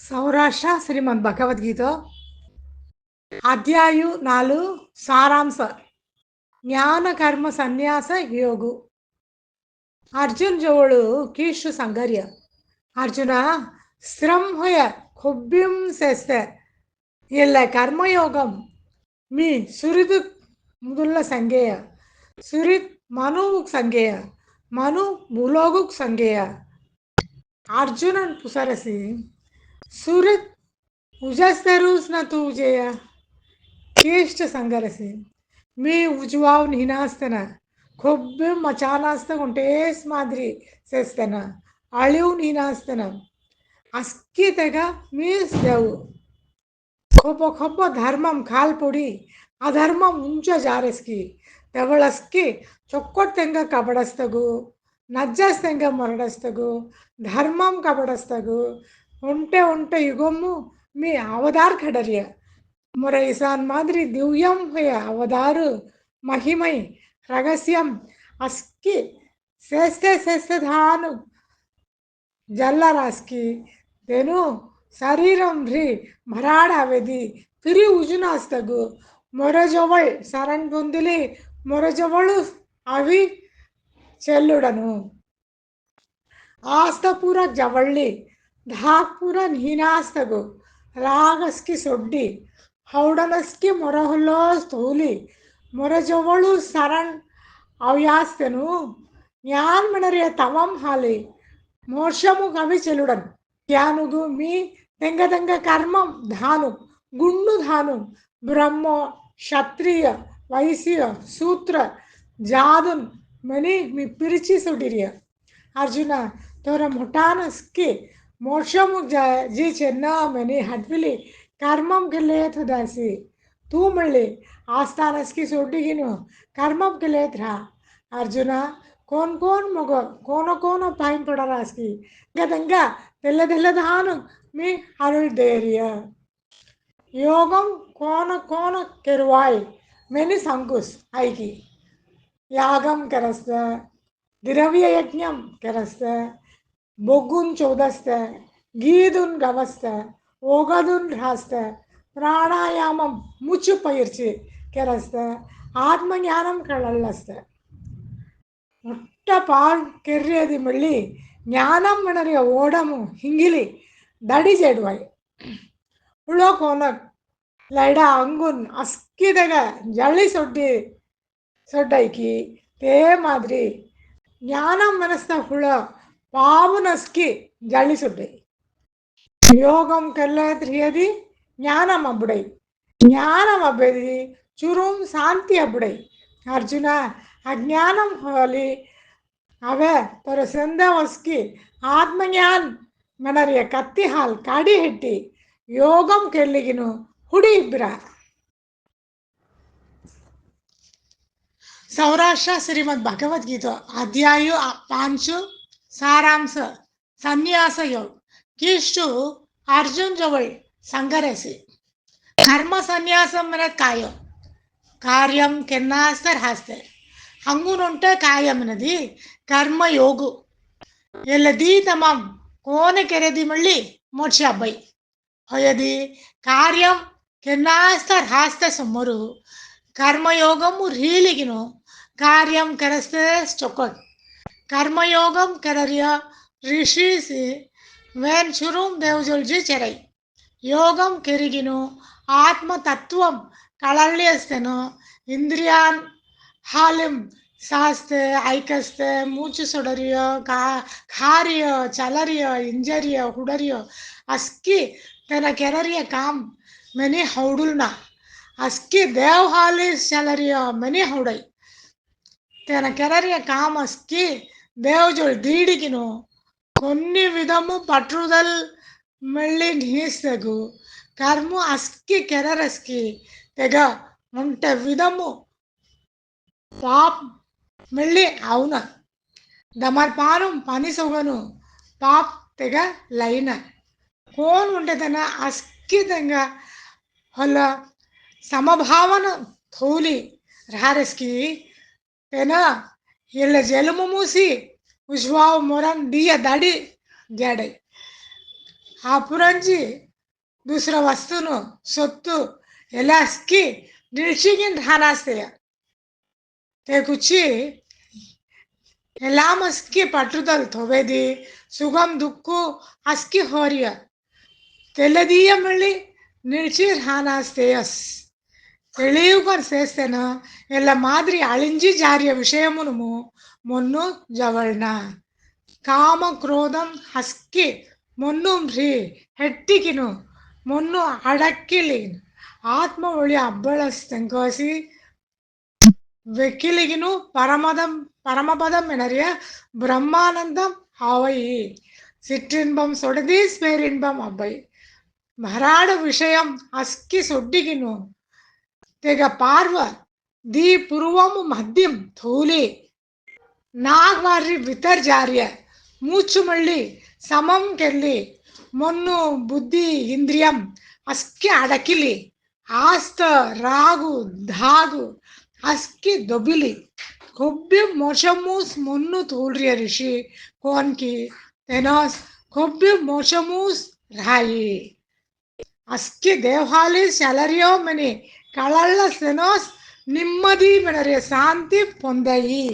ಸೌರಾಷ್ಟ್ರ ಶ್ರೀಮದ್ ಭಗವದ್ಗೀತ ಅಧ್ಯಾಯ ನಾಲು ಸಾರಾಂಶ ಜ್ಞಾನ ಕರ್ಮ ಸನ್ಯಾಸ ಯೋಗು అర్జున్ జోడు కీషు సంగర్య అర్జున స్థిరం హోయ కొబ్బిం చేస్తే ಇಲ್ಲ ಕರ್ಮಯೋಗಂ ಮೀ ಸುರಿದು ಮುದುಲ್ಲ ಸಂಗೇಯ ಸುರಿತ್ ಮನುವುಗ್ ಸಂಗೇಯ ಮನು ಭೂಲೋಗುಗ್ ಸಂಗೇಯ ಅರ್ಜುನನ್ ಪುಸರಸಿ સુરત ઉજાસના રોજ નહોતું ઉજયા ಜ್ಯೇಷ್ಠ ಸಂಘರಸಿ ಮೀ ಉಜುವಾವ್ ಹಿನಾಸ್ತನ ಕೊಬ್ಬೆ ಮಚಾನಾಸ್ತನ ಉಂಟೇಸ್ ಮಾದರಿ ಸೇಸ್ತನ ಅಳಿವ್ ಹಿನಾಸ್ತನ ಅಸ್ಕಿತೆಗ ಮೀಸ್ದೆವು ಕೊಬ್ಬ ಕೊಬ್ಬ ಧರ್ಮಂ ಕಾಲ್ಪುಡಿ ಅಧರ್ಮಂ ಉಂಚ ಜಾರಸ್ಕಿ ತೆವಳಸ್ಕಿ ಚೊಕ್ಕೊಟ್ ತೆಂಗ ಕಬಡಸ್ತಗು ನಜ್ಜಸ್ ತೆಂಗ ಮೊರಡಸ್ತಗು ಧರ್ಮಂ ಕಬಡಸ್ತಗು ఉంటే యుగము మీ అవతార్ కడర్య మొర మాదిరి దివ్యం హోయ అవతారు మహిమై రహస్యం అస్కి చేస్తే చేస్తే ధాను. జల్లరాస్కి తెను శరీరం రి మరాడావేది తిరి ఉజునాస్తగు. మొరజవళ్ శరణ్ పొందిలి మొరజవళు అవి చెల్లుడను. ఆస్తపుర జవళ్ళి ಧಾಕ್ಪುರ ನೀನಾಸ್ತಗು ರಾಗಸ್ಕಿ ಸೊಡ್ಡಿ ಹೌಡಲಸ್ಕಿ ಮೊರಹುಲ್ಲೋ ಸ್ಥೂಲಿ ಮೊರಜವಳು ಸರಣ್ ಅವ್ಯಾಸ್ತನು ஞான் மிணறிய தவம் ஹாலே மோஷமு கவி செலுடன் தியானுகு மீ தெங்க தெங்க கர்மம் தானு குண்டு தானு பிரம்மோ ஷத்ரிய வைசிய சூத்ர ஜாதுன் மணி மீ பிரிச்சி சுடிரிய அர்ஜுனா தோர முட்டானஸ்கி मोक्षम जाय जी चेन्ना मैंने हटविले कर्मम के लिए थोदासी तू मिले आस्थान की सोटी गिनो कर्मम के लिए था अर्जुना, कौन कौन मग, कौन कौन पाइन पड़ा रास की गदंगा दिल दिल धान, मी अरुल देरिया। योगम कौन कौन करवाई मैंने संकुश आई की यागम करस्त द्रव्य यज्ञम करस्त। ಬೊಗ್ಗುನ್ ಚೋದಸ್ತ கீதுன் கவஸ்த ஒகதுன் ஹாஸ்த பிராணாயாமம் மூச்சு பயிற்சி கெரஸ்த ஆத்ம ஞானம் கலல்லஸ்த முட்ட பால் கெர்ரியதி மள்ளி ಜ್ಞಾನಂ ಮಣರಿಯ ಓಡಮು ಹಿಂಗಿಲಿ ದಡಿ ಜೇಡುವೈ ಉಳೋ ಕೋನಕ್ ಲೈಡ ಅಂಗುನ್ ಅಸ್ಕಿದಗ ಜಳ್ಳಿ ಸೊಡ್ಡಿ ಸೊಡ್ಡೈಕಿ ತೇ ಮಾದ್ರಿ ಜ್ಞಾನಂ ಮನಸ್ನ ಹುಳ పావునస్కి గళిసుడ్డై యోగం కల్లా తిరిగేది జ్ఞానం అప్పుడై జ్ఞానం అబ్బేది చురుం శాంతి అప్పుడై ಅರ್ಜುನ ಅಜ್ಞಾನಂ ಹೋಲಿ ಅವೇ ತೊರೆ ಸಂದ ಒಸ್ಕಿ ಆತ್ಮಜ್ಞಾನ್ ಮನರಿಯ ಕತ್ತಿ ಹಾಲ್ ಕಾಡಿ ಹಿಟ್ಟಿ ಯೋಗಂ ಕೆಲ್ಲಿಗಿನು ಹುಡಿ ಇಬ್ರ. ಸೌರಾಷ್ಟ್ರ ಶ್ರೀಮದ್ ಭಗವದ್ಗೀತೆ ಅಧ್ಯಾಯ ಪಾಂಚು సారాంశ సన్యాస యోగ కీష్టు అర్జున్ జవై సంగరసి కర్మ సన్యాసం మన కాయం. కార్యం కింద హాస్తర్ హాస్తర్ హంగునుంటే కాయమనది కర్మ యోగు ఎల్లది తమం కోనకెరది మళ్ళీ మోక్ష అబ్బాయి అయ్యది కార్యం కిన్నాస్తర్ హాస్త సుమ్మరు. కర్మయోగము రీలిగిను. కార్యం కరస్తే చొక్కదు कर्मयोगम कररिया ऋषि से वैन शुरुम देवजुलजी चेरई योगम केरिगिनु आत्म तत्वम कलल्यस्तनु इंद्रियान हालिम சாஸ்து ஐக்கஸ்து மூச்சு சுடறியோ கா காரியோ சலரியோ இஞ்சரியோ குடரியோ அஸ்கி தன கெரரிய காம் மெனி ஹவுடுல்னா அஸ்கி தேவ் ஹாலிஸ் சலரியோ மெனி ஹவுடை தன கெரரிய காம் அஸ்கி దేవజుడు தீடிக்கணும் కొన్ని విధము పట్టుదల్ మళ్ళీ నీస్తగు కర్ము అస్కి కెరరస్కి తెగ ఉంటే విధము పాప్ మళ్ళీ అవున. దమర్పానం పని సొగను పాప్ తెగ లైన. కోన్ ఉంటదన అస్కితంగా వాళ్ళ సమభావన తోలి. రహారస్కి తెన ఏళ్ళ జలము మూసి ఉజ్వావు మొరం డియ దాడి జాడై ಅಪುರಂಜಿ ದೂಸರ ವಸ್ತುನು ಸೊತ್ತು ಎಲ್ಲ ಅಸ್ಕಿ ನಿಲ್ಸಿಗಿಂದ ಹಾನಾಸ್ತೆಯ ತೇ ಕುಚ್ಚಿ ಎಲ್ಲ ಮಸ್ಕಿ ಪಟ್ಟುದಲ್ ತೊಬೆದಿ ಸುಗಮ್ ದುಕ್ಕು ಅಸ್ಕಿ ಹೋರಿಯ ತೆಲ್ಲದಿಯ ಮಳ್ಳಿ ನಿಲ್ಸಿರ್ ಹಾನಾಸ್ತೆಯಸ್ తెలివిగారు చేస్తేన వీళ్ళ మాదిరి అళించి జార్య విషయమునుము మొన్ను జవళన కామ క్రోధం హస్కి ಮೊನ್ನು ರೀ ಹೆಟ್ಟಿಕಿನು ಮೊನ್ನು ಅಡಕ್ಕಿಲಿಗಿನು ಆತ್ಮ ಒಳಿ ಅಬ್ಬಳಸ್ತಂಕೋಸಿ வெக்கிலிகினு పరమదం పరమపదం எனறிய బ్రహ్మానందం அவை சிற்றின்பம் சொடுதி பேரின்பம் அவை மராட விஷயம் அஸ்கி சொட்டிக்கினும் తెగ పార్వ ది పురువము మద్యం ధూళి నాగ్వారి వితర్జార్య మూచుమళ్ళి సమం కెళ్ళి మొన్ను బుద్ధి ఇంద్రియం అస్కి అడకిలి ఆస్త రాగు ధాగు అస్కి దొబిలి కొబ్బి మోషమూస్ మొన్ను తూల్రియ ఋషి కోన్కి తెనోస్ కొబ్బి మోషమూస్ రాయి అస్కి దేవాలి సెలరియో మని ಕಳಲ್ಲ ಸೆನೋಸ್ ನಿಮ್ಮದಿ ಮೆಣರೆ ಶಾಂತಿ ಪೊಂದಯಿ